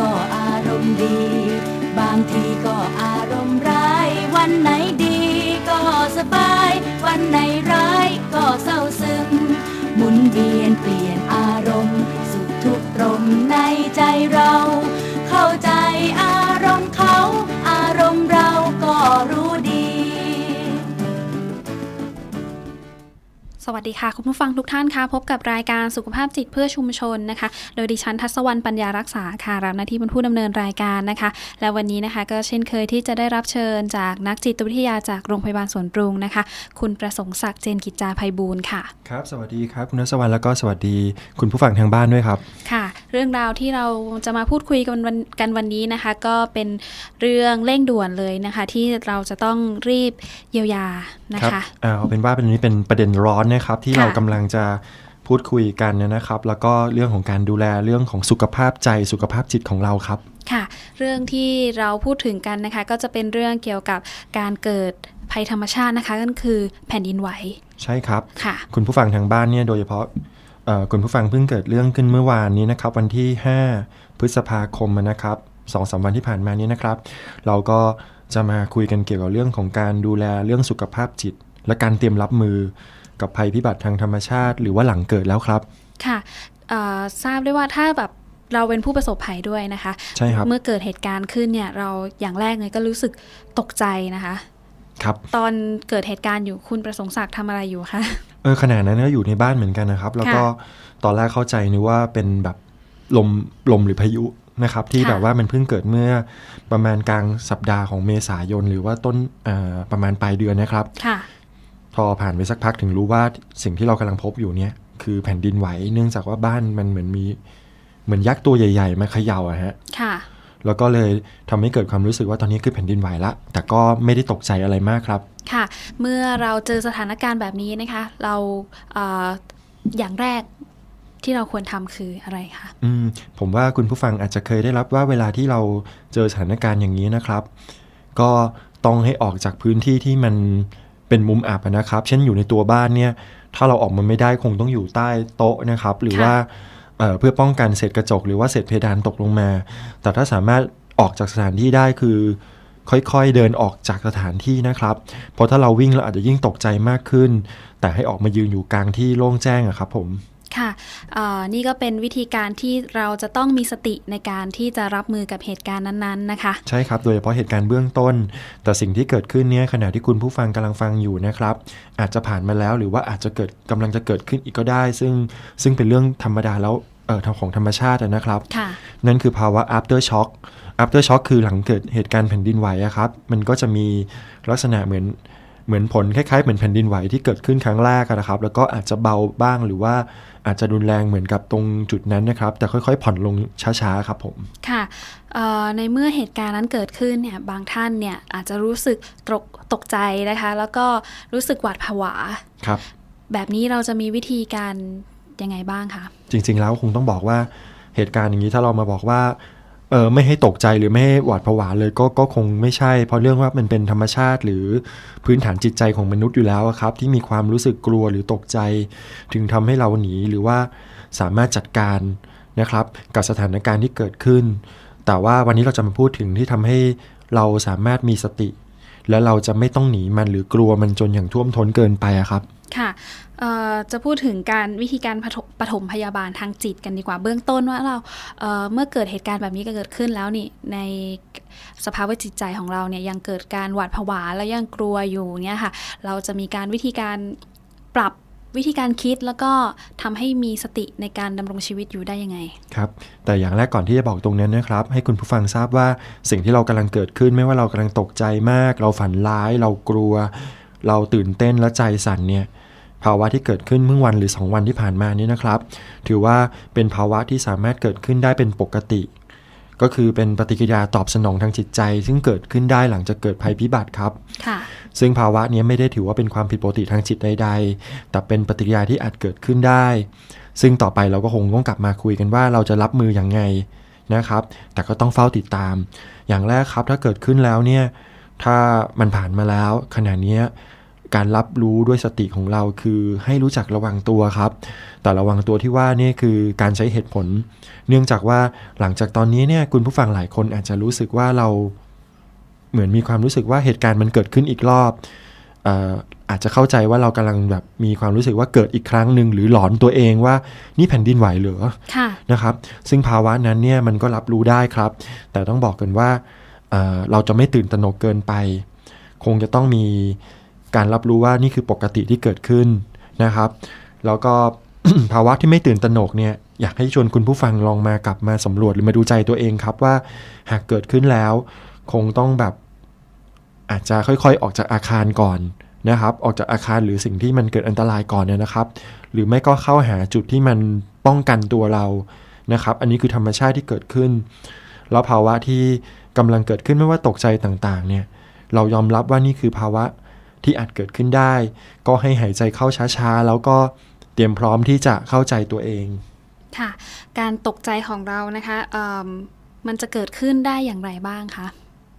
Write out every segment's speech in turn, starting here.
ก็อารมณ์ดี บางทีก็อารมณ์ร้าย วันไหนดีก็สบาย วันไหนร้ายก็เศร้าซึมหมุนเวียนเปลี่ยนอารมณ์ สุขทุกข์ตรงในใจเรา สวัสดีค่ะ คุณผู้ฟังทุกท่านคะพบกับรายการสุขภาพจิตเพื่อชุมชนนะคะ โดยดิฉันทัศวรรณปัญญารักษาค่ะรับหน้าที่เป็นผู้ดำเนินรายการนะคะ และวันนี้นะคะก็เช่นเคยที่จะได้รับเชิญจากนักจิตวิทยาจากโรงพยาบาลสวนปรุงนะคะ คุณประสงค์ศักดิ์เจนกิจจาภัยบูลย์ค่ะครับสวัสดีครับคุณนศวรรณแล้วก็สวัสดี คุณผู้ฟังทางบ้านด้วยครับค่ะ เรื่องราวที่เราจะมาพูดคุยกันวันกันวันนี้นะคะ ก็เป็นเรื่องเร่งด่วนเลยนะคะ ที่เราจะต้องรีบเยียวยานะครัคะอ่าเอาเป็นว่าเป็นนี้เป็นประเด็นร้อนนะครับที่ค่ะเรากำลังจะพูดคุยกันนะครับ แล้วก็เรื่องของการดูแลเรื่องของสุขภาพใจสุขภาพจิตของเราครับค่ะเรื่องที่เราพูดถึงกันนะคะ ก็จะเป็นเรื่องเกี่ยวกับการเกิดภัยธรรมชาตินะคะก็คือแผ่นดินไหว ใช่ครับค่ะคุณผู้ฟังทางบ้านเนี่ยโดยเฉพาะเอ่อ คุณผู้ฟังเพิ่งเกิดเรื่องขึ้นเมื่อวานนี้นะครับ วันที่ 5 พฤษภาคมนะครับสองสามวันที่ผ่านมานี้นะครับ เราก็จะมาคุยกันเกี่ยวกับเรื่องของการดูแลเรื่องสุขภาพจิต และการเตรียมรับมือกับภัยพิบัติทางธรรมชาติ หรือว่าหลังเกิดแล้วครับ ค่ะเอ่อทราบได้ว่าถ้าแบบเราเป็นผู้ประสบภัยด้วยนะคะใช่ครับเมื่อเกิดเหตุการณ์ขึ้นเนี่ยเราอย่างแรกเลยก็รู้สึกตกใจนะคะ ครับ ตอนเกิดเหตุการณ์อยู่คุณประสงค์ศักดิ์ทำอะไรอยู่คะ เออขณะนั้นก็อยู่ในบ้านเหมือนกันนะครับ แล้วก็ค่ะตอนแรกเข้าใจนึกว่าเป็นแบบลมลมหรือพายุนะครับ ที่ค่ะแบบว่ามันเพิ่งเกิดเมื่อประมาณกลางสัปดาห์ของเมษายน หรือว่าต้นอ่าประมาณปลายเดือนนะครับค่ะพอผ่านไปสักพักถึงรู้ว่าสิ่งที่เรากำลังพบอยู่เนี่ยคือแผ่นดินไหว เนื่องจากว่าบ้านมันเหมือนมีเหมือนยักษ์ตัวใหญ่ ๆ มาเขย่าอะฮะค่ะ แล้วก็เลยทำให้เกิดความรู้สึกว่าตอนนี้คือแผ่นดินไหวละ แต่ก็ไม่ได้ตกใจอะไรมากครับ ค่ะ เมื่อเราเจอสถานการณ์แบบนี้นะคะ เราเอ่ออย่างแรกที่เราควรทำคืออะไรคะอืมผมว่าคุณผู้ฟังอาจจะเคยได้รับว่าเวลาที่เราเจอสถานการณ์อย่างนี้นะครับ ก็ต้องให้ออกจากพื้นที่ที่มันเป็นมุมอับอะนะครับ เช่นอยู่ในตัวบ้านเนี่ย ถ้าเราออกมาไม่ได้คงต้องอยู่ใต้โต๊ะนะครับ หรือค่ะว่า เอ่อเพื่อป้องกันเศษกระจกหรือว่าเศษเพดานตกลงมา แต่ถ้าสามารถออกจากสถานที่ได้คือค่อยๆ เดินออกจากสถานที่นะครับ เพราะถ้าเราวิ่งเราอาจจะยิ่งตกใจมากขึ้น แต่ให้ออกมายืนอยู่กลางที่โล่งแจ้งอะครับผม ค่ะเอ่อนี่ก็เป็นวิธีการที่เราจะต้องมีสติในการที่จะรับมือกับเหตุการณ์นั้นๆนะคะ ใช่ครับ โดยเฉพาะเหตุการณ์เบื้องต้น แต่สิ่งที่เกิดขึ้นเนี่ยขณะที่คุณผู้ฟังกำลังฟังอยู่นะครับ อาจจะผ่านมาแล้วหรือว่าอาจจะเกิดกำลังจะเกิดขึ้นอีกก็ได้ ซึ่งซึ่งเป็นเรื่องธรรมดาแล้ว เอ่อของธรรมชาติอะนะครับค่ะนั่นคือภาวะ after shock after shock คือหลังเกิดเหตุการณ์แผ่นดินไหวอะครับ มันก็จะมีลักษณะเหมือนเหมือนผลคล้ายๆเหมือนแผ่นดินไหวที่เกิดขึ้นครั้งแรกอะนะครับ แล้วก็อาจจะเบาบ้างหรือว่าอาจจะรุนแรงเหมือนกับตรงจุดนั้นนะครับ แต่ค่อยๆ ผ่อนลงช้าๆครับผมค่ะเอ่อในเมื่อเหตุการณ์นั้นเกิดขึ้นเนี่ยบางท่านเนี่ยอาจจะรู้สึกตกตกใจนะคะ แล้วก็รู้สึกหวาดผวาครับแบบนี้เราจะมีวิธีการ ยังไงบ้างคะจริง ๆ แล้วคงต้องบอกว่าเหตุการณ์อย่างนี้ถ้าเรามาบอกว่าเออไม่ให้ตกใจหรือไม่ให้หวาดผวาเลยก็ก็คงไม่ใช่ เพราะเรื่องว่ามันเป็นธรรมชาติหรือพื้นฐานจิตใจของมนุษย์อยู่แล้วครับ ที่มีความรู้สึกกลัวหรือตกใจ ถึงทำให้เราหนีหรือว่าสามารถจัดการนะครับ กับสถานการณ์ที่เกิดขึ้น แต่ว่าวันนี้เราจะมาพูดถึงที่ทำให้เราสามารถมีสติ และเราจะไม่ต้องหนีมันหรือกลัวมันจนอย่างท่วมท้นเกินไปครับ ค่ะจะพูดถึงการวิธีการปฐมปฐมพยาบาลทางจิตกันดีกว่าเบื้องต้นว่าเราเเมื่อเกิดเหตุการณ์แบบนี้เกิดขึ้นแล้วนี่ในสภาวะจิตใจของเราเนี่ยยังเกิดการหวาดผวาและยังกลัวอยู่เนี่ยค่ะ เราจะมีการวิธีการปรับวิธีการคิดแล้วก็ทำให้มีสติในการดำรงชีวิตอยู่ได้ยังไง ครับ แต่อย่างแรกก่อนที่จะบอกตรงนั้นนะครับ ให้คุณผู้ฟังทราบว่าสิ่งที่เรากำลังเกิดขึ้น ไม่ว่าเรากำลังตกใจมาก เราฝันร้าย เรากลัว เราตื่นเต้นและใจสั่นเนี่ย ภาวะที่เกิดขึ้นเมื่อวันหรือ 2 วันที่ผ่านมานี้นะครับ ถือว่าเป็นภาวะที่สามารถเกิดขึ้นได้เป็นปกติ ก็คือเป็นปฏิกิริยาตอบสนองทางจิตใจ ซึ่งเกิดขึ้นได้หลังจากเกิดภัยพิบัติครับค่ะซึ่งภาวะเนี้ยไม่ได้ถือว่าเป็นความผิดปกติทางจิตใด ๆ แต่เป็นปฏิกิริยาที่อาจเกิดขึ้นได้ ซึ่งต่อไปเราก็คงต้องกลับมาคุยกันว่าเราจะรับมืออย่างไงนะครับ แต่ก็ต้องเฝ้าติดตาม อย่างแรกครับถ้าเกิดขึ้นแล้วเนี่ยถ้ามันผ่านมาแล้วขณะเนี้ย การรับรู้ด้วยสติของเราคือให้รู้จักระวังตัวครับ แต่ระวังตัวที่ว่านี่คือการใช้เหตุผล เนื่องจากว่าหลังจากตอนนี้เนี่ยคุณผู้ฟังหลายคนอาจจะรู้สึกว่าเราเหมือนมีความรู้สึกว่าเหตุการณ์มันเกิดขึ้นอีกรอบเอ่ออาจจะเข้าใจว่าเรากำลังแบบมีความรู้สึกว่าเกิดอีกครั้งหนึ่งหรือหลอนตัวเองว่านี่แผ่นดินไหวเหรอค่ะนะครับ ซึ่งภาวะนั้นเนี่ยมันก็รับรู้ได้ครับ แต่ต้องบอกกันว่าเอ่อเราจะไม่ตื่นตระหนกเกินไป คงจะต้องมี การรับรู้ว่านี่คือปกติที่เกิดขึ้นนะครับ แล้วก็ภาวะที่ไม่ตื่นตระหนกเนี่ยอยากให้ชวนคุณผู้ฟังลองมากลับมาสำรวจหรือมาดูใจตัวเองครับว่าหากเกิดขึ้นแล้ว คงต้องแบบอาจจะค่อยๆ ออกจากอาคารก่อนนะครับ ออกจากอาคารหรือสิ่งที่มันเกิดอันตรายก่อนเนี่ยนะครับ หรือไม่ก็เข้าหาจุดที่มันป้องกันตัวเรานะครับ อันนี้คือธรรมชาติที่เกิดขึ้น แล้วภาวะที่กำลังเกิดขึ้นไม่ว่าตกใจต่างๆ เนี่ย เรายอมรับว่านี่คือภาวะ ที่อาจเกิดขึ้นได้ ก็ให้หายใจเข้าช้าๆ แล้วก็เตรียมพร้อมที่จะเข้าใจตัวเอง ค่ะ การตกใจของเรานะคะเอิ่มมันจะเกิดขึ้นได้อย่างไรบ้างคะ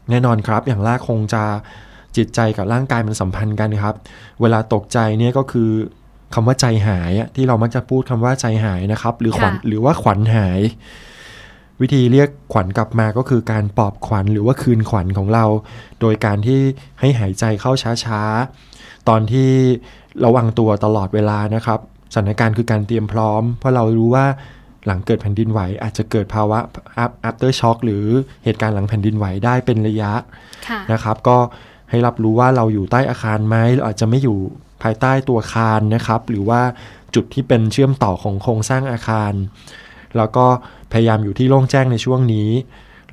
แน่นอนครับอย่างแรกคงจะจิตใจกับร่างกายมันสัมพันธ์กันครับ เวลาตกใจเนี่ยก็คือคำว่าใจหายอะที่เรามักจะพูดคำว่าใจหายนะครับ หรือขวัญค่ะหรือว่าขวัญหาย วิธีเรียกขวัญกลับมาก็คือการปลอบขวัญหรือว่าคืนขวัญของเรา โดยการที่ให้หายใจเข้าช้าๆ ตอนที่ระวังตัวตลอดเวลานะครับ สถานการณ์คือการเตรียมพร้อม เพราะเรารู้ว่าหลังเกิดแผ่นดินไหว อาจจะเกิดภาวะ after shock หรือเหตุการณ์หลังแผ่นดินไหวได้เป็นระยะค่ะนะครับ ก็ให้รับรู้ว่าเราอยู่ใต้อาคารไหมเราอาจจะไม่อยู่ภายใต้ตัวอาคารนะครับ หรือว่าจุดที่เป็นเชื่อมต่อของโครงสร้างอาคาร แล้วก็พยายามอยู่ที่โล่งแจ้งในช่วงนี้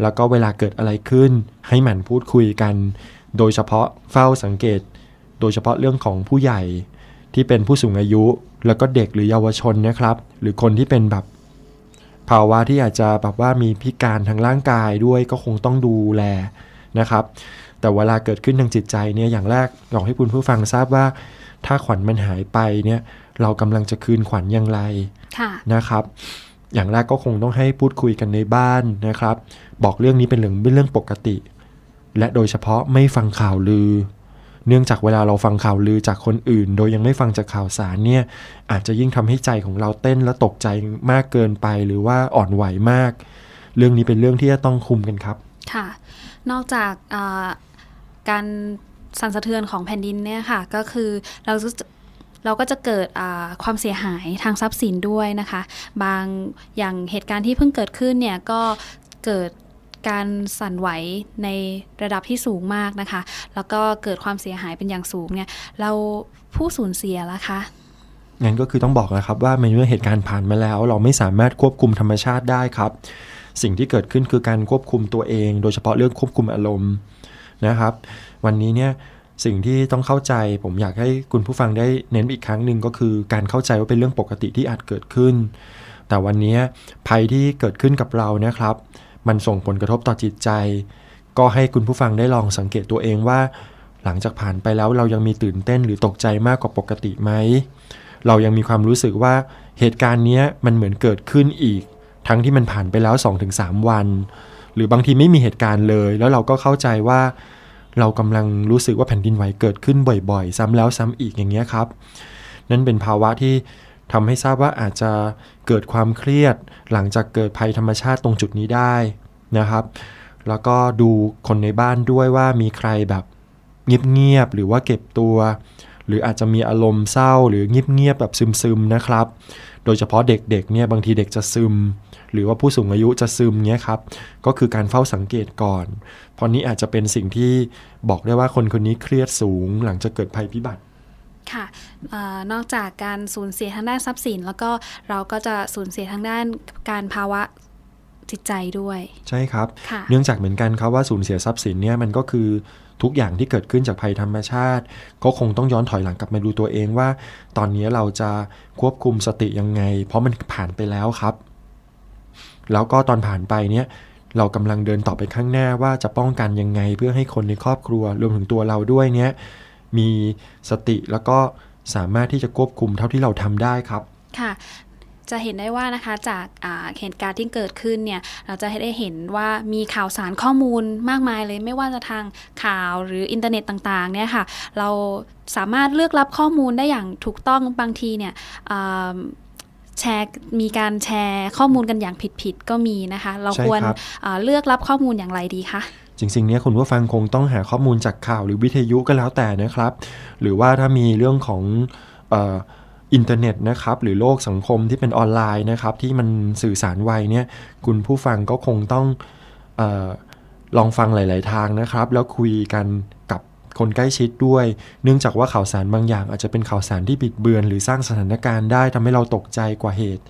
แล้วก็เวลาเกิดอะไรขึ้น ให้หมั่นพูดคุยกัน โดยเฉพาะเฝ้าสังเกต โดยเฉพาะเรื่องของผู้ใหญ่ที่เป็นผู้สูงอายุ แล้วก็เด็กหรือเยาวชนนะครับ หรือคนที่เป็นแบบภาวะที่อาจจะแบบว่ามีพิการทางร่างกายด้วยก็คงต้องดูแลนะครับ แต่เวลาเกิดขึ้นทางจิตใจเนี่ยอย่างแรกอยากให้คุณผู้ฟังทราบว่า ถ้าขวัญมันหายไปเนี่ยเรากำลังจะคืนขวัญอย่างไรค่ะนะครับ อย่างแรกก็คงต้องให้พูดคุยกันในบ้านนะครับ บอกเรื่องนี้เป็นเรื่องเป็นเรื่องปกติ และโดยเฉพาะไม่ฟังข่าวลือ เนื่องจากเวลาเราฟังข่าวลือจากคนอื่น โดยยังไม่ฟังจากข่าวสารเนี่ยอาจจะยิ่งทำให้ใจของเราเต้นและตกใจมากเกินไปหรือว่าอ่อนไหวมาก เรื่องนี้เป็นเรื่องที่จะต้องคุมกันครับ ค่ะ นอกจากการสั่นสะเทือนของแผ่นดินเนี่ยค่ะ ก็คือเราจะ เราก็จะเกิดความเสียหายทางทรัพย์สินด้วยนะคะ บางอย่างเหตุการณ์ที่เพิ่งเกิดขึ้นเนี่ยก็เกิดการสั่นไหวในระดับที่สูงมากนะคะ แล้วก็เกิดความเสียหายเป็นอย่างสูงเนี่ย เราผู้สูญเสียละคะงั้นก็คือต้องบอกนะครับว่าในเมื่อเหตุการณ์ผ่านมาแล้ว เราไม่สามารถควบคุมธรรมชาติได้ครับ สิ่งที่เกิดขึ้นคือการควบคุมตัวเอง โดยเฉพาะเรื่องควบคุมอารมณ์นะครับ วันนี้เนี่ย สิ่งที่ต้องเข้าใจ ผมอยากให้คุณผู้ฟังได้เน้นอีกครั้งหนึ่งก็คือ การเข้าใจว่าเป็นเรื่องปกติที่อาจเกิดขึ้น แต่วันนี้ภัยที่เกิดขึ้นกับเรานะครับ มันส่งผลกระทบต่อจิตใจ ก็ให้คุณผู้ฟังได้ลองสังเกตตัวเองว่า หลังจากผ่านไปแล้วเรายังมีตื่นเต้นหรือตกใจมากกว่าปกติไหมเรายังมีความรู้สึกว่าเหตุการณ์นี้มันเหมือนเกิดขึ้นอีก ทั้งที่มันผ่านไปแล้ว 2-3 วัน หรือบางทีไม่มีเหตุการณ์เลย แล้วเราก็เข้าใจว่า เรากำลังรู้สึกว่าแผ่นดินไหวเกิดขึ้นบ่อยๆ ซ้ำแล้วซ้ำอีกอย่างเงี้ยครับ นั่นเป็นภาวะที่ทำให้ทราบว่าอาจจะเกิดความเครียด หลังจากเกิดภัยธรรมชาติตรงจุดนี้ได้นะครับ แล้วก็ดูคนในบ้านด้วยว่ามีใครแบบเงียบๆหรือว่าเก็บตัว หรืออาจจะมีอารมณ์เศร้าหรือเงียบๆแบบซึมๆนะครับ โดยเฉพาะเด็กๆเนี่ยบางทีเด็กจะซึม หรือว่าผู้สูงอายุจะซึมเงี้ยครับก็คือการเฝ้าสังเกตก่อนเพราะนี้อาจจะเป็นสิ่งที่บอกได้ว่าคนคนนี้เครียดสูงหลังจากเกิดภัยพิบัติค่ะออนอกจากการสูญเสียทางด้านทรัพย์สิน แล้วก็เราก็จะสูญเสียทางด้านการภาวะ จิตใจด้วย ใช่ครับค่ะเนื่องจากเหมือนกันครับว่าสูญเสียทรัพย์สินเนี่ยมันก็คือทุกอย่างที่เกิดขึ้นจากภัยธรรมชาติ ก็คงต้องย้อนถอยหลังกลับมาดูตัวเองว่า ตอนนี้เราจะควบคุมสติยังไง เพราะมันผ่านไปแล้วครับ แล้วก็ตอนผ่านไปเนี่ยเรากำลังเดินต่อไปข้างหน้าว่าจะป้องกันยังไงเพื่อให้คนในครอบครัวรวมถึงตัวเราด้วยเนี่ยมีสติแล้วก็สามารถที่จะควบคุมเท่าที่เราทำได้ครับ ค่ะ จะเห็นได้ว่านะคะจากอ่าเหตุการณ์ที่เกิดขึ้นเนี่ยเราจะได้เห็นว่ามีข่าวสารข้อมูลมากมายเลยไม่ว่าจะทางข่าวหรืออินเทอร์เน็ตต่างๆเนี่ยค่ะเราสามารถเลือกรับข้อมูลได้อย่างถูกต้องบางทีเนี่ยอ่าแชร์มีการแชร์ข้อมูลกันอย่างผิดๆก็มีนะคะ เราใช่ควรครับอ่าเลือกรับข้อมูลอย่างไรดีคะจริงๆเนี่ยคุณผู้ฟังคงต้องหาข้อมูลจากข่าวหรือวิทยุก็แล้วแต่นะครับ หรือว่าถ้ามีเรื่องของเอ่ อินเทอร์เน็ตนะครับหรือโลกสังคมที่เป็นออนไลน์นะครับที่มันสื่อสารไวเนี่ยคุณผู้ฟังก็คงต้องออลองฟังหลาย ๆ ทางนะครับ แล้วคุยกันกับคนใกล้ชิดด้วย เนื่องจากว่าข่าวสารบางอย่าง อาจจะเป็นข่าวสารที่บิดเบือน หรือสร้างสถานการณ์ได้ทำให้เราตกใจกว่าเหตุ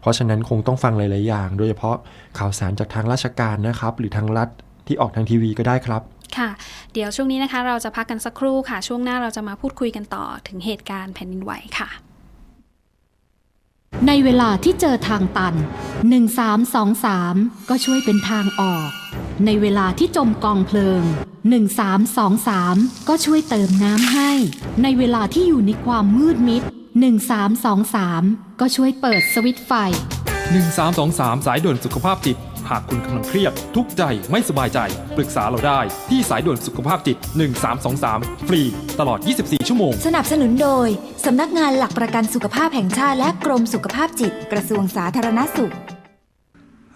เพราะฉะนั้นคงต้องฟังหลาย ๆ อย่าง โดยเฉพาะข่าวสารจากทางราชการนะครับ หรือทางรัฐที่ออกทางทีวีก็ได้ครับค่ะ เดี๋ยวช่วงนี้นะคะ เราจะพักกันสักครู่ค่ะ ช่วงหน้าเราจะมาพูดคุยกันต่อถึงเหตุการณ์แผ่นดินไหวค่ะ ในเวลาที่เจอทางตัน 1323 ก็ช่วยเป็นทางออก ในเวลาที่จมกองเพลิง 1323 ก็ช่วยเติมน้ำให้ ในเวลาที่อยู่ในความมืดมิด 1323 ก็ช่วยเปิดสวิตช์ไฟ 1323 สายด่วนสุขภาพจิต หากคุณกำลังเครียด ทุกข์ใจไม่สบายใจ ปรึกษาเราได้ที่สายด่วนสุขภาพจิต 1323 ฟรี ตลอด 24 ชั่วโมง สนับสนุนโดย สำนักงานหลักประกันสุขภาพแห่งชาติและกรมสุขภาพจิต กระทรวงสาธารณสุข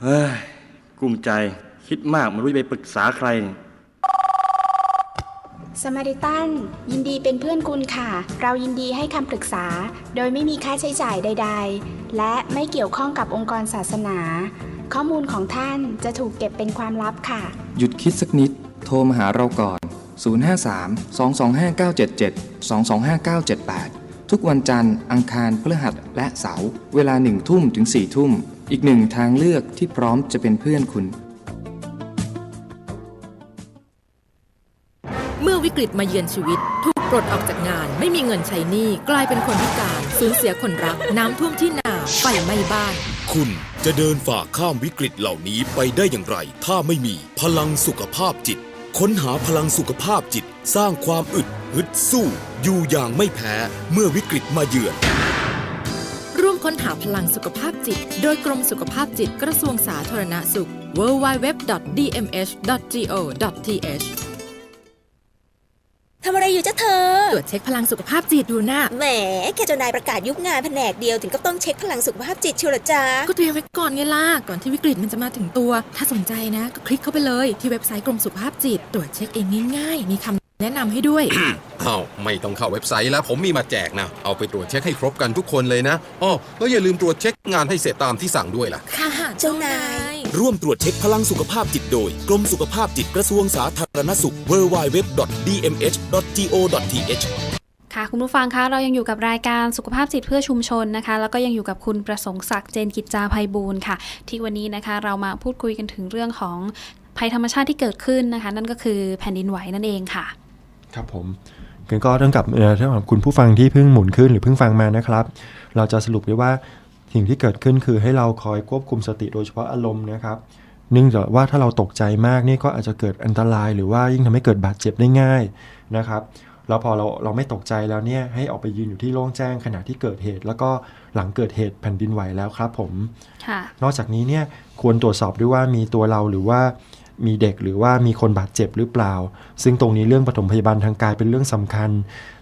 เฮ้ยกลุ้มใจคิดมากไม่รู้จะไปปรึกษาใคร สมาริตันยินดีเป็นเพื่อนคุณค่ะ เรายินดีให้คำปรึกษา โดยไม่มีค่าใช้จ่ายใด ๆ และไม่เกี่ยวข้องกับองค์กรศาสนา ข้อมูลของท่านจะถูกเก็บเป็นความลับค่ะ หยุดคิดสักนิด โทรมาหาเราก่อน 053 225 977 225 978 ทุกวันจันทร์ อังคารพฤหัสและเสาร์เวลา1ทุ่มถึง4ทุ่ม อีกหนึ่งทางเลือกที่พร้อมจะเป็นเพื่อนคุณ เมื่อวิกฤตมาเยือนชีวิตถูกปลดออกจากงานไม่มีเงินใช้หนี้กลายเป็นคนพิการ สูญเสียคนรัก น้ำท่วมที่นาไฟไหม้บ้าน คุณจะเดินฝ่าข้ามวิกฤตเหล่านี้ไปได้อย่างไร ถ้าไม่มีพลังสุขภาพจิต ค้นหาพลังสุขภาพจิต สร้างความอึดฮึดสู้ อยู่อย่างไม่แพ้เมื่อวิกฤตมาเยือน ร่วมค้นหาพลังสุขภาพจิต โดยกรมสุขภาพจิตกระทรวงสาธารณสุข www.dmh.go.th ทำอะไรอยู่จ้าเธอ ตรวจเช็คพลังสุขภาพจิตดูนะแหมแค่เจ้านายประกาศยุบงานแผนกเดียวถึงก็ต้องเช็คพลังสุขภาพจิตเชียวเหรอจ๊ะก็เตรียมไว้ก่อนไงล่ะ ก่อนที่วิกฤตมันจะมาถึงตัว ถ้าสนใจนะ ก็คลิกเข้าไปเลยที่เว็บไซต์กรมสุขภาพจิต ตรวจเช็คเองง่ายๆ มีคำแนะนำให้ด้วย อ้าวไม่ต้องเข้าเว็บไซต์แล้ว ผมมีมาแจกนะ เอาไปตรวจเช็คให้ครบกันทุกคนเลยนะอ้อแล้วอย่าลืมตรวจเช็คงานให้เสร็จตามที่สั่งด้วยล่ะ ค่ะเจ้านาย ร่วมตรวจเช็คพลังสุขภาพจิตโดย กรมสุขภาพจิตกระทรวงสาธารณสุข www.dmh.go.th ค่ะคุณผู้ฟังคะเรายังอยู่กับรายการสุขภาพจิตเพื่อชุมชนนะคะ แล้วก็ยังอยู่กับคุณประสงค์ศักดิ์เจนกิจจาภัยบูลย์ค่ะ ที่วันนี้นะคะเรามาพูดคุยกันถึงเรื่องของภัยธรรมชาติที่เกิดขึ้นนะคะ นั่นก็คือแผ่นดินไหวนั่นเองค่ะ ครับผมกันก็ต้องกับเอ่อถ้าของคุณผู้ฟังที่เพิ่งหมุนขึ้นหรือเพิ่งฟังมานะครับ เราจะสรุปได้ว่า สิ่งที่เกิดขึ้นคือให้เราคอยควบคุมสติโดยเฉพาะอารมณ์นะครับเนื่องจากว่าถ้าเราตกใจมากนี่ก็อาจจะเกิดอันตราย หรือว่ายิ่งทำให้เกิดบาดเจ็บได้ง่ายนะครับแล้วพอเราเราไม่ตกใจแล้วเนี่ยให้ออกไปยืนอยู่ที่โล่งแจ้งขณะที่เกิดเหตุ แล้วก็หลังเกิดเหตุแผ่นดินไหวแล้วครับผมค่ะนอกจากนี้เนี่ยควรตรวจสอบด้วยว่ามีตัวเราหรือว่ามีเด็กหรือว่ามีคนบาดเจ็บหรือเปล่า ซึ่งตรงนี้เรื่องปฐมพยาบาลทางกายเป็นเรื่องสำคัญ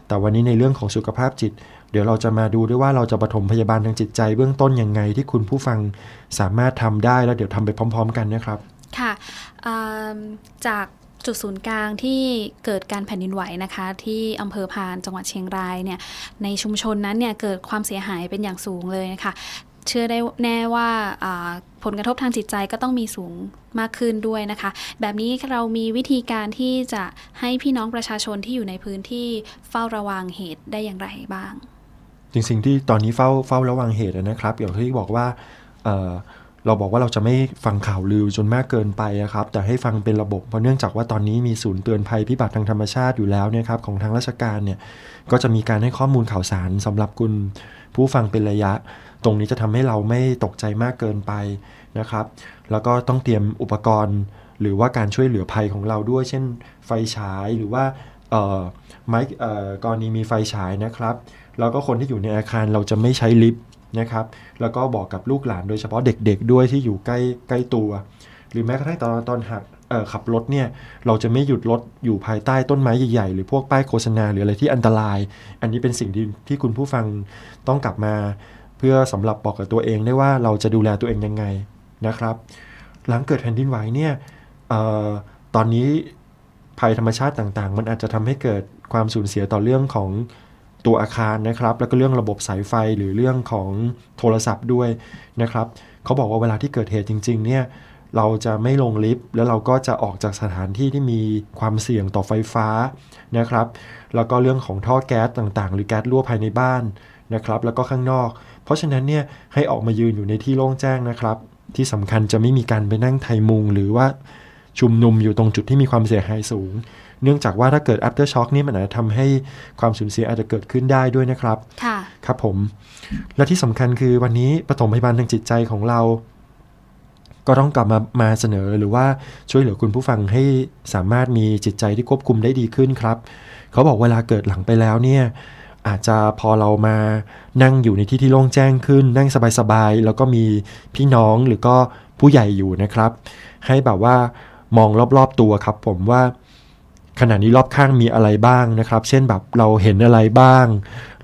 แต่วันนี้ในเรื่องของสุขภาพจิต เดี๋ยวเราจะมาดูด้วยว่าเราจะปฐมพยาบาลทางจิตใจเบื้องต้นยังไงที่คุณผู้ฟังสามารถทำได้แล้วเดี๋ยวทำไปพร้อม ๆ กันนะครับ ค่ะจากจุดศูนย์กลางที่เกิดการแผ่นดินไหวนะคะ ที่อำเภอพานจังหวัดเชียงรายเนี่ยในชุมชนนั้นเนี่ยเกิดความเสียหายเป็นอย่างสูงเลยนะคะ เชื่อได้แน่ว่าผลกระทบทางจิตใจก็ต้องมีสูงมากขึ้นด้วยนะคะ แบบนี้เรามีวิธีการที่จะให้พี่น้องประชาชนที่อยู่ในพื้นที่เฝ้าระวังเหตุได้อย่างไรบ้าง จริงๆที่ตอนนี้เฝ้าเฝ้าระวังเหตุนะครับอย่างที่บอกว่าเเราบอกว่าเราจะไม่ฟังข่าวลือจนมากเกินไปนะครับ แต่ให้ฟังเป็นระบบเพราะเนื่องจากว่าตอนนี้มีศูนย์เตือนภัยพิบัติทางธรรมชาติอยู่แล้วเนี่ยครับของทางราชการเนี่ยก็จะมีการให้ข้อมูลข่าวสารสำหรับคุณผู้ฟังเป็นระยะ ตรงนี้จะทำให้เราไม่ตกใจมากเกินไปนะครับ แล้วก็ต้องเตรียมอุปกรณ์ หรือว่าการช่วยเหลือภัยของเราด้วย เช่น ไฟฉายหรือว่าไม้กรณีมีไฟฉายนะครับ แล้วก็คนที่อยู่ในอาคารเราจะไม่ใช้ลิฟต์นะครับ แล้วก็บอกกับลูกหลานโดยเฉพาะเด็กๆ ด้วยที่อยู่ใกล้ใกล้ตัว หรือแม้กระทั่งตอนตอนหักขับรถเนี่ยเราจะไม่หยุดรถอยู่ภายใต้ต้นไม้ใหญ่ๆ หรือพวกป้ายโฆษณาหรืออะไรที่อันตราย อันนี้เป็นสิ่งที่ที่คุณผู้ฟังต้องกลับมา เพื่อสำหรับบอกกับตัวเองได้ว่าเราจะดูแลตัวเองยังไงนะครับ หลังเกิดแผ่นดินไหวเนี่ยออตอนนี้ภัยธรรมชาติต่างๆ มันอาจจะทำให้เกิดความสูญเสียต่อเรื่องของตัวอาคารนะครับ แล้วก็เรื่องระบบสายไฟหรือเรื่องของโทรศัพท์ด้วยนะครับ เขาบอกว่าเวลาที่เกิดเหตุจริง ๆ เนี่ย เราจะไม่ลงลิฟต์แล้วเราก็จะออกจากสถานที่ที่มีความเสี่ยงต่อไฟฟ้านะครับ แล้วก็เรื่องของท่อแก๊สต่างๆ หรือแก๊สรั่วภายในบ้านนะครับ แล้วก็ข้างนอก เพราะฉะนั้นเนี่ยให้ออกมายืนอยู่ในที่โล่งแจ้งนะครับ ที่สำคัญจะไม่มีการไปนั่งไทยมุง หรือว่าชุมนุมอยู่ตรงจุดที่มีความเสียหายสูง เนื่องจากว่าถ้าเกิด after shock นี่มันอาจจะทำให้ความสูญเสียอาจจะเกิดขึ้นได้ด้วยนะครับ ค่ะ ครับผม และที่สำคัญคือวันนี้ปฐมพยาบาลทางจิตใจของเรา ก็ต้องกลับมามาเสนอหรือว่าช่วยเหลือคุณผู้ฟังให้สามารถมีจิตใจที่ควบคุมได้ดีขึ้นครับ เขาบอกเวลาเกิดหลังไปแล้วเนี่ยอาจจะพอเรามานั่งอยู่ในที่ที่โล่งแจ้งขึ้น นั่งสบายๆ แล้วก็มีพี่น้องหรือก็ผู้ใหญ่อยู่นะครับ ให้แบบว่ามองรอบๆตัวครับ ผมว่าขณะนี้รอบข้างมีอะไรบ้างนะครับ เช่นแบบเราเห็นอะไรบ้าง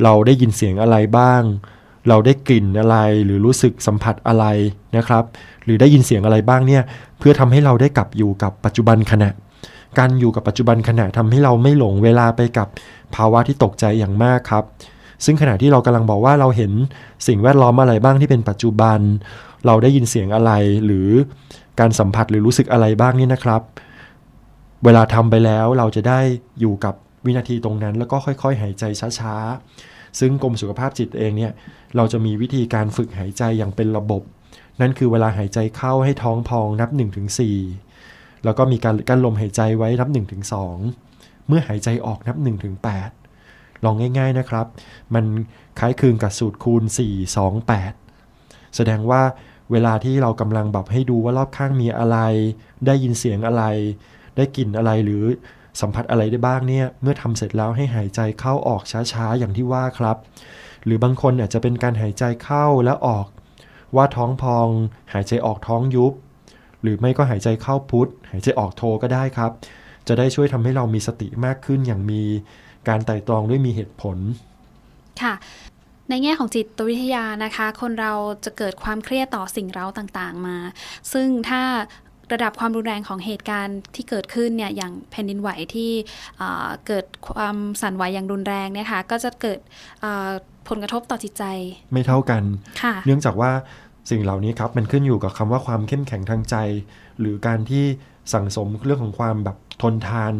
เราได้ยินเสียงอะไรบ้าง เราได้กลิ่นอะไรหรือรู้สึกสัมผัสอะไรนะครับ หรือได้ยินเสียงอะไรบ้างเนี่ยเพื่อทำให้เราได้กลับอยู่กับปัจจุบันขณะ การอยู่กับปัจจุบันขณะทำให้เราไม่หลงเวลาไปกับภาวะที่ตกใจอย่างมากครับ ซึ่งขณะที่เรากำลังบอกว่าเราเห็นสิ่งแวดล้อมอะไรบ้างที่เป็นปัจจุบัน เราได้ยินเสียงอะไรหรือการสัมผัสหรือรู้สึกอะไรบ้างนี่นะครับ เวลาทำไปแล้วเราจะได้อยู่กับวินาทีตรงนั้นแล้วก็ค่อย ๆ หายใจช้าๆ ซึ่งกรมสุขภาพจิตเองเนี่ยเราจะมีวิธีการฝึกหายใจอย่างเป็นระบบ นั่นคือเวลาหายใจเข้าให้ท้องพองนับ 1-4 แล้วก็มีการกั้นลมหายใจไว้นับ 1-2 เมื่อหายใจออกนับ 1-8 ลองง่าย ๆนะครับ มันคล้ายคลึงกับสูตรคูณ 4 2 8 แสดงว่าเวลาที่เรากำลังแบบให้ดูว่ารอบข้างมีอะไร ได้ยินเสียงอะไร ได้กลิ่นอะไรหรือ สัมผัสอะไรได้บ้างเนี่ย เมื่อทำเสร็จแล้วให้หายใจเข้าออกช้าๆ อย่างที่ว่าครับ หรือบางคนอาจจะเป็นการหายใจเข้าและออก ว่าท้องพอง หายใจออกท้องยุบ หรือไม่ก็หายใจเข้าพุทธหายใจออกโทก็ได้ครับ จะได้ช่วยทำให้เรามีสติมากขึ้นอย่างมีการไต่ตรองด้วยมีเหตุผล ค่ะในแง่ของจิตวิทยานะคะ คนเราจะเกิดความเครียดต่อสิ่งเร้าต่างๆมา ซึ่งถ้า ระดับความรุนแรงของเหตุการณ์ที่เกิดขึ้นเนี่ยอย่างแผ่นดินไหวที่เอ่อเกิดความสั่นไหวอย่างรุนแรงเนี่ยค่ะก็จะเกิดเอ่อผลกระทบต่อจิตใจ ไม่เท่ากันค่ะเนื่องจากว่าสิ่งเหล่านี้ครับมันขึ้นอยู่กับคำว่าความเข้มแข็งทางใจ หรือการที่สั่งสมเรื่องของความแบบทนทาน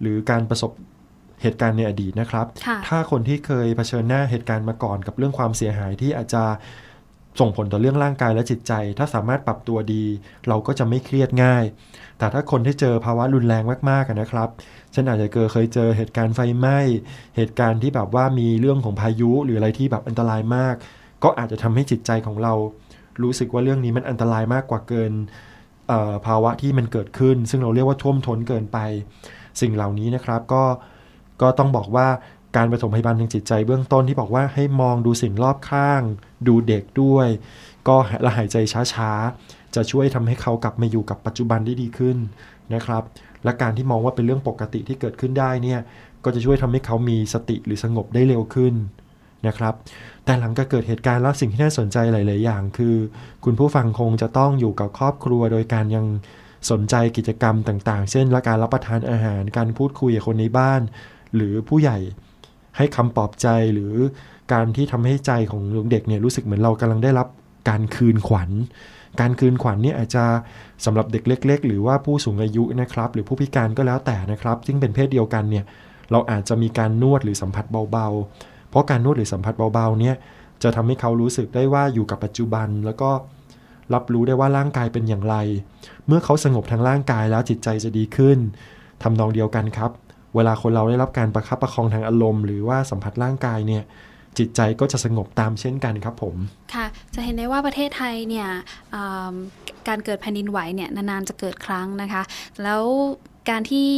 หรือการประสบเหตุการณ์ในอดีตนะครับค่ะถ้าคนที่เคยเผชิญหน้าเหตุการณ์มาก่อนกับเรื่องความเสียหายที่อาจจะ ส่งผลต่อเรื่องร่างกายและจิตใจ ถ้าสามารถปรับตัวดี เราก็จะไม่เครียดง่าย แต่ถ้าคนที่เจอภาวะรุนแรงมากๆนะครับเช่นอาจจะเคยเจอเหตุการณ์ไฟไหม้ เหตุการณ์ที่แบบว่ามีเรื่องของพายุหรืออะไรที่แบบอันตรายมาก ก็อาจจะทำให้จิตใจของเรา รู้สึกว่าเรื่องนี้มันอันตรายมากกว่าเกินภาวะที่มันเกิดขึ้น ซึ่งเราเรียกว่าท่วมท้นเกินไป สิ่งเหล่านี้นะครับก็ก็ต้องบอกว่า การปฐมพยาบาลทางจิตใจเบื้องต้นที่บอกว่าให้มองดูสิ่งรอบข้าง ดูเด็กด้วย ก็และหายใจช้าๆ จะช่วยทำให้เขากลับมาอยู่กับปัจจุบันได้ดีขึ้นนะครับ และการที่มองว่าเป็นเรื่องปกติที่เกิดขึ้นได้เนี่ยก็จะช่วยทำให้เขามีสติหรือสงบได้เร็วขึ้นนะครับ แต่หลังจากเกิดเหตุการณ์แล้วสิ่งที่น่าสนใจหลาย ๆ อย่าง คือ คุณผู้ฟังคงจะต้องอยู่กับครอบครัวโดยการยังสนใจกิจกรรมต่าง ๆ เช่นและการรับประทานอาหาร การพูดคุยกับคนในบ้าน หรือผู้ใหญ่ ให้คำปลอบใจหรือการที่ทำให้ใจของเด็กเนี่ยรู้สึกเหมือนเรากำลังได้รับการคืนขวัญ การคืนขวัญเนี่ยอาจจะสำหรับเด็กเล็ก ๆ หรือว่าผู้สูงอายุนะครับ หรือผู้พิการก็แล้วแต่นะครับ ซึ่งเป็นเพศเดียวกันเนี่ยเราอาจจะมีการนวดหรือสัมผัสเบาๆ เพราะการนวดหรือสัมผัสเบาๆเนี่ยจะทำให้เขารู้สึกได้ว่าอยู่กับปัจจุบัน แล้วก็รับรู้ได้ว่าร่างกายเป็นอย่างไร เมื่อเขาสงบทางร่างกายแล้วจิตใจจะดีขึ้นทำนองเดียวกันครับ เวลาคนเราได้รับการประคับประคองทางอารมณ์หรือว่าสัมผัสร่างกายเนี่ยจิตใจก็จะสงบตามเช่นกันครับผม ค่ะ จะเห็นได้ว่าประเทศไทยเนี่ยการเกิดแผ่นดินไหวเนี่ยนานๆจะเกิดครั้งนะคะ แล้วการที่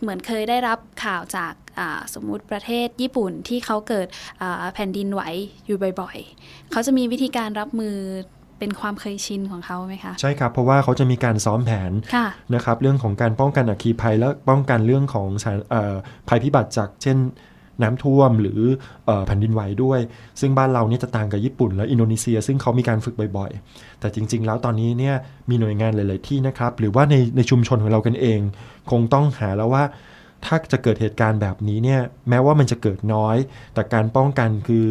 เหมือนเคยได้รับข่าวจากสมมุติประเทศญี่ปุ่นที่เขาเกิดแผ่นดินไหวอยู่บ่อย ๆ เขาจะมีวิธีการรับมือ เป็นความเคยชินของเขาไหมคะ ใช่ครับ เพราะว่าเขาจะมีการซ้อมแผนค่ะนะครับเรื่องของการป้องกันอัคคีภัยและป้องกันเรื่องของสารเอ่อภัยพิบัติจากเช่นน้ำท่วมหรือเอ่อแผ่นดินไหวด้วย ซึ่งบ้านเราเนี่ยจะต่างกับญี่ปุ่น และอินโดนีเซีย ซึ่งเขามีการฝึกบ่อยๆ แต่จริง ๆ แล้วตอนนี้เนี่ยมีหน่วยงานหลาย ๆ ที่นะครับ หรือว่าในในชุมชนของเรากันเอง คงต้องหาแล้วว่า ถ้าจะเกิดเหตุการณ์แบบนี้เนี่ยแม้ว่ามันจะเกิดน้อย แต่การป้องกันคือ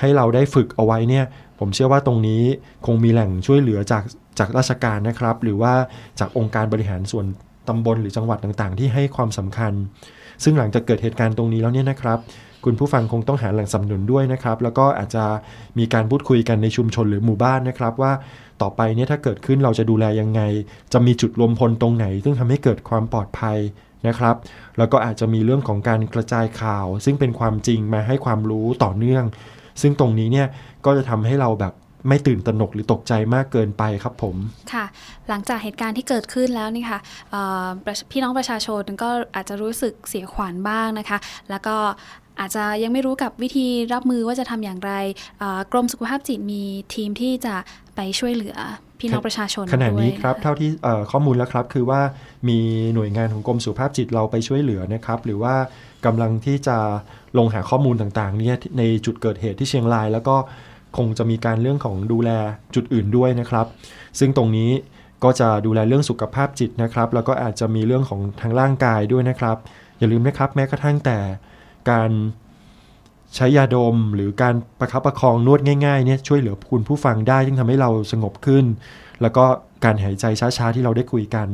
ให้เราได้ฝึกเอาไว้เนี่ยผมเชื่อว่าตรงนี้คงมีแหล่งช่วยเหลือจากจากราชการนะครับ หรือว่าจากองค์การบริหารส่วนตำบลหรือจังหวัดต่างๆ ที่ให้ความสำคัญ ซึ่งหลังจากเกิดเหตุการณ์ตรงนี้แล้วเนี่ยนะครับคุณผู้ฟังคงต้องหาแหล่งสนับสนุนด้วยนะครับ แล้วก็อาจจะมีการพูดคุยกันในชุมชนหรือหมู่บ้านนะครับ ว่าต่อไปเนี่ยถ้าเกิดขึ้นเราจะดูแลยังไง จะมีจุดรวมพลตรงไหน ซึ่งทำให้เกิดความปลอดภัยนะครับ แล้วก็อาจจะมีเรื่องของการกระจายข่าว ซึ่งเป็นความจริงมาให้ความรู้ต่อเนื่อง ซึ่งตรงนี้เนี่ยก็จะทำให้เราแบบไม่ตื่นตระหนกหรือตกใจมากเกินไปครับผม ค่ะ หลังจากเหตุการณ์ที่เกิดขึ้นแล้วนี่ค่ะเอ่อประพี่น้องประชาชนก็อาจจะรู้สึกเสียขวัญบ้างนะคะ แล้วก็อาจจะยังไม่รู้กับวิธีรับมือว่าจะทำอย่างไรเอ่อกรมสุขภาพจิตมีทีมที่จะไปช่วยเหลือพี่น้องประชาชนขณะนี้ด้วยครับะะเท่าที่เอ่อข้อมูลแล้วครับ คือว่ามีหน่วยงานของกรมสุขภาพจิตเราไปช่วยเหลือนะครับ หรือว่ากำลังที่จะ ลงหาข้อมูลต่างๆเนี่ยในจุดเกิดเหตุที่เชียงราย แล้วก็คงจะมีการเรื่องของดูแลจุดอื่นด้วยนะครับ ซึ่งตรงนี้ก็จะดูแลเรื่องสุขภาพจิตนะครับ แล้วก็อาจจะมีเรื่องของทางร่างกายด้วยนะครับ อย่าลืมนะครับแม้กระทั่งแต่การใช้ยาดมหรือการประคับประคองนวดง่ายๆเนี่ยช่วยเหลือคุณผู้ฟังได้ซึ่งทำให้เราสงบขึ้น แล้วก็การหายใจช้าๆที่เราได้คุยกัน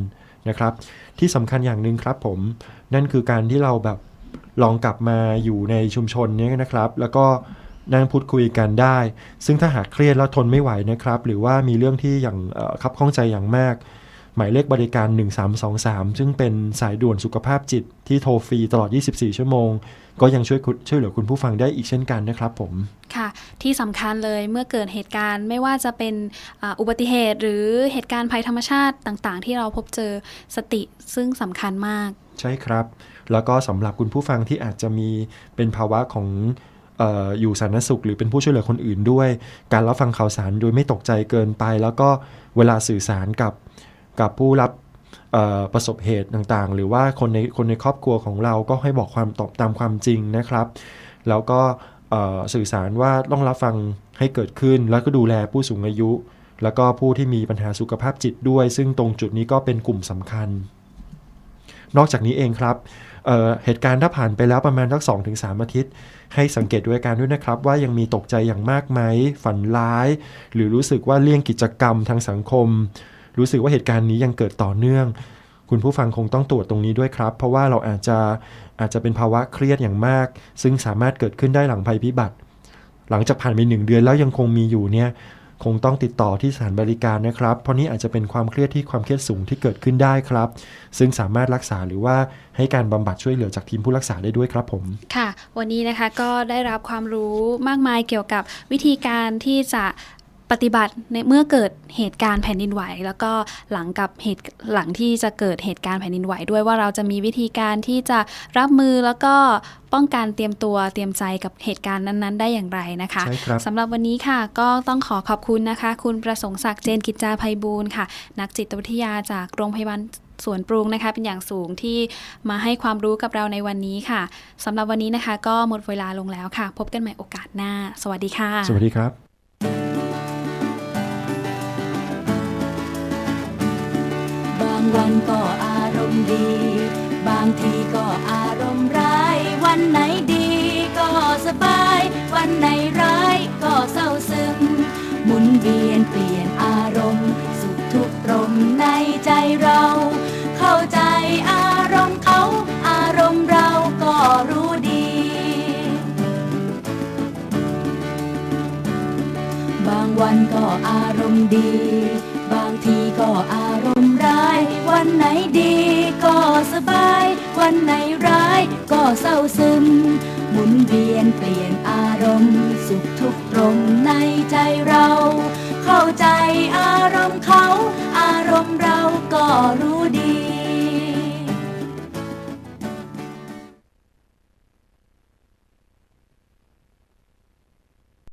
นะครับ ที่สำคัญอย่างหนึ่งครับผมนั่นคือการที่เราแบบ ลองกลับมาอยู่ในชุมชนเนี้นะครับ แล้วก็นั่งพูดคุยกันได้ ซึ่งถ้าหากเครียดแล้วทนไม่ไหวนะครับ หรือว่ามีเรื่องที่อย่างเอ่อคับข้องใจอย่างมาก หมายเลขบริการ 1323 ซึ่งเป็นสายด่วนสุขภาพจิตที่โทรฟรีตลอด 24 ชั่วโมง ก็ยังช่วยคุณช่วยเหลือคุณผู้ฟังได้อีกเช่นกันนะครับผม ค่ะ ที่สำคัญเลยเมื่อเกิดเหตุการณ์ไม่ว่าจะเป็นอ่าอุบัติเหตุ หรือเหตุการณ์ภัยธรรมชาติต่าง ๆ ที่เราพบเจอสติซึ่งสำคัญมาก ใช่ครับ แล้วก็สำหรับคุณผู้ฟังที่อาจจะมีเป็นภาวะของอยู่สาธารณสุขหรือเป็นผู้ช่วยเหลือคนอื่นด้วย การรับฟังข่าวสารโดยไม่ตกใจเกินไป แล้วก็เวลาสื่อสารกับกับผู้รับประสบเหตุต่างๆ หรือว่าคนในคนในครอบครัวของเราก็ให้บอกความตอบตามความจริงนะครับ แล้วก็สื่อสารว่าต้องรับฟังให้เกิดขึ้น แล้วก็ดูแลผู้สูงอายุ แล้วก็ผู้ที่มีปัญหาสุขภาพจิตด้วย ซึ่งตรงจุดนี้ก็เป็นกลุ่มสำคัญ นอกจากนี้เองครับ เเหตุการณ์ถ้าผ่านไปแล้วประมาณสักสองถึงสามอาทิตย์ ให้สังเกตด้วยการด้วยนะครับ ว่ายังมีตกใจอย่างมากไหมฝันร้าย หรือรู้สึกว่าเลี่ยงกิจกรรมทางสังคม รู้สึกว่าเหตุการณ์นี้ยังเกิดต่อเนื่อง คุณผู้ฟังคงต้องตรวจตรงนี้ด้วยครับ เพราะว่าเราอาจจะอาจจะเป็นภาวะเครียดอย่างมาก ซึ่งสามารถเกิดขึ้นได้หลังภัยพิบัติ หลังจากผ่านไปหนึ่งเดือนแล้วยังคงมีอยู่เนี่ย คงต้องติดต่อที่สถานบริการนะครับ เพราะนี้อาจจะเป็นความเครียดที่ความเครียดสูงที่เกิดขึ้นได้ครับ ซึ่งสามารถรักษาหรือว่าให้การบำบัดช่วยเหลือจากทีมผู้รักษาได้ด้วยครับผม ค่ะ วันนี้นะคะก็ได้รับความรู้มากมายเกี่ยวกับวิธีการที่จะ ปฏิบัติในเมื่อเกิดเหตุการณ์แผ่นดินไหว แล้วก็หลังกับเหตุหลังที่จะเกิดเหตุการณ์แผ่นดินไหว ด้วยว่าเราจะมีวิธีการที่จะรับมือแล้วก็ป้องกันเตรียมตัวเตรียมใจกับเหตุการณ์นั้น ๆ ได้อย่างไรนะคะใช่ครับสำหรับวันนี้ค่ะก็ต้องขอขอบคุณนะคะ คุณประสงค์ศักดิ์เจนกิจจาภัยบูลย์ค่ะ นักจิตวิทยาจากโรงพยาบาลสวนปรุงนะคะเป็นอย่างสูงที่มาให้ความรู้กับเราในวันนี้ค่ะสำหรับวันนี้นะคะ ก็หมดเวลาลงแล้วค่ะ พบกันใหม่โอกาสหน้า สวัสดีค่ะ สวัสดีครับ วันก็อารมณ์ดี บางทีก็อารมณ์ร้าย วันไหนดีก็สบาย วันไหนร้ายก็เศร้าซึม หมุนเวียนเปลี่ยนอารมณ์ สุขทุกข์ตรงในใจเรา เข้าใจอารมณ์เขา อารมณ์เราก็รู้ดี บางวันก็อารมณ์ดี บางทีก็อารมณ์ วันไหนดีก็สบาย วันไหนร้ายก็เศร้าซึม หมุนเวียนเปลี่ยนอารมณ์ สุขทุกตรงในใจเรา เข้าใจอารมณ์เขา อารมณ์เราก็รู้